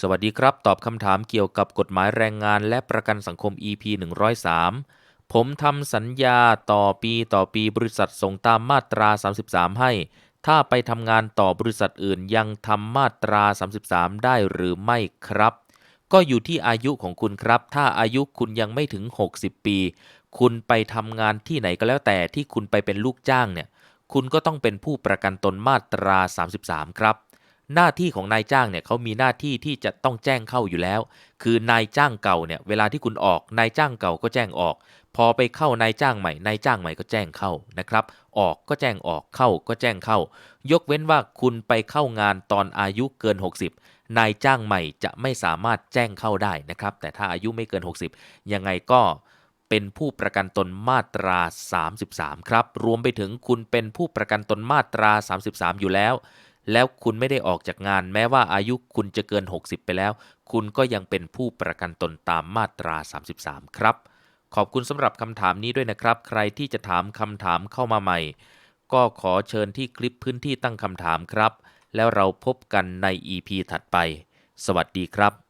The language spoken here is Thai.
สวัสดีครับ ตอบคำถามเกี่ยวกับกฎหมายแรงงานและประกันสังคม EP 103 ผมทำสัญญาต่อปีต่อปีบริษัทส่งตามมาตรา 33 ให้ ถ้าไปทำงานต่อบริษัทอื่นยังทำมาตรา 33 ได้หรือไม่ครับ ก็อยู่ที่อายุของคุณครับ ถ้าอายุคุณยังไม่ถึง 60 ปี คุณไปทำงานที่ไหนก็แล้วแต่ที่คุณไปเป็นลูกจ้างเนี่ย คุณก็ต้องเป็นผู้ประกันตนมาตรา 33 ครับ หน้าที่ของนายจ้างเนี่ยเขามีหน้าที่ที่จะต้องแจ้งเข้าอยู่แล้ว คือนายจ้างเก่าเนี่ยเวลาที่คุณออกนายจ้างเก่าก็แจ้งออก พอไปเข้านายจ้างใหม่นายจ้างใหม่ก็แจ้งเข้านะครับ ออกก็แจ้งออกเข้าก็แจ้งเข้า ยกเว้นว่าคุณไปเข้างานตอนอายุเกิน 60 นายจ้างใหม่จะไม่สามารถแจ้งเข้าได้นะครับ แต่ถ้าอายุไม่เกิน 60 ยังไงก็เป็นผู้ประกันตนมาตรา 33 ครับ รวมไปถึงคุณเป็นผู้ประกันตนมาตรา 33 อยู่แล้ว แล้วคุณไม่ได้ออกจากงาน แม้ว่าอายุคุณจะเกิน 60 ไปแล้ว คุณก็ยังเป็นผู้ประกันตนตามมาตรา 33 ครับ ขอบคุณสำหรับคำถามนี้ด้วยนะครับ ใครที่จะถามคำถามเข้ามาใหม่ ก็ขอเชิญที่คลิปพื้นที่ตั้งคำถามครับ แล้วเราพบกันใน EP ถัดไป สวัสดีครับ